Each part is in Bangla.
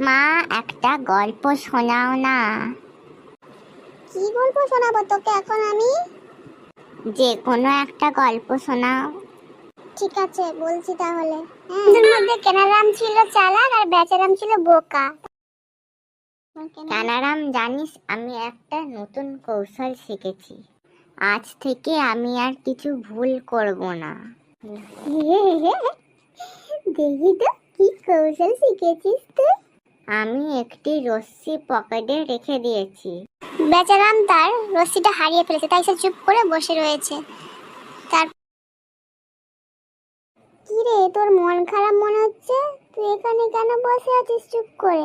মা একটা গল্প শোনাও না। কি গল্প শোনাবো তোকে এখন আমি? যে কোনো একটা গল্প শোনাও। ঠিক আছে বলছি তাহলে। এর মধ্যে কেনারাম ছিল চালাক আর বেচারাম ছিল বোকা। কানারাম জানিস আমি একটা নতুন কৌশল শিখেছি। আজ থেকে আমি আর কিছু ভুল করব না। দেখি তো কি কৌশল শিখেছিস তুই? আমি একটি রশ্মি পকেটে রেখে দিয়েছি। বেচারাম তার রশ্মিটা হারিয়ে ফেলেছে, তাই সে চুপ করে বসে রয়েছে। তার কি রে, তোর মন খারাপ মনে হচ্ছে? তুই এখানে কেন বসে আছিস চুপ করে?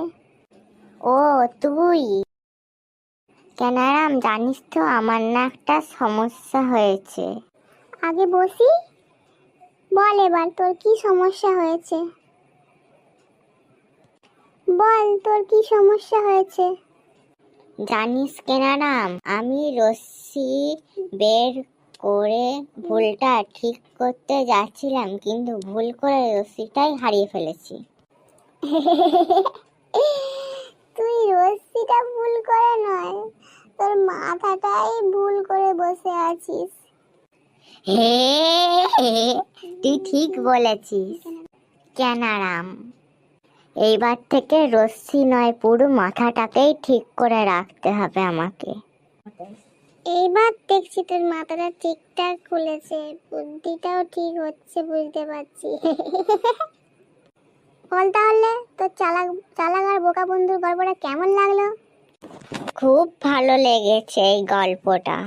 ও, তুই। কানারাম জানিস তো আমার না একটা সমস্যা হয়েছে। আগে বসি? বল এবার, তোর কি সমস্যা হয়েছে? বল তোর কি সমস্যা হয়েছে? জানিস কেনারাম আমি রশ্মি বের করে ভুলটা ঠিক করতে যাচ্ছিলাম কিন্তু ভুল করে রশ্মিটাই হারিয়ে ফেলেছি। তুই রশ্মিটা ভুল করে নয় তোর মাথাটাই ভুল করে বসে আছিস। হে তুই ঠিক বলেছিস। কেনারাম এইবার থেকে রশ্মি নয় পুরো মাথাটাকেই ঠিক করে রাখতে হবে আমাকে। এইবার দেখছি তোর মাথাটা ঠিকঠাক খুলেছে বুদ্ধিটাও ঠিক হচ্ছে বুঝতে পারছি। বল তাহলে তোর চালাক চালাক আর বোকা বন্ধুর গল্পটা কেমন লাগল? খুব ভালো লেগেছে এই গল্পটা।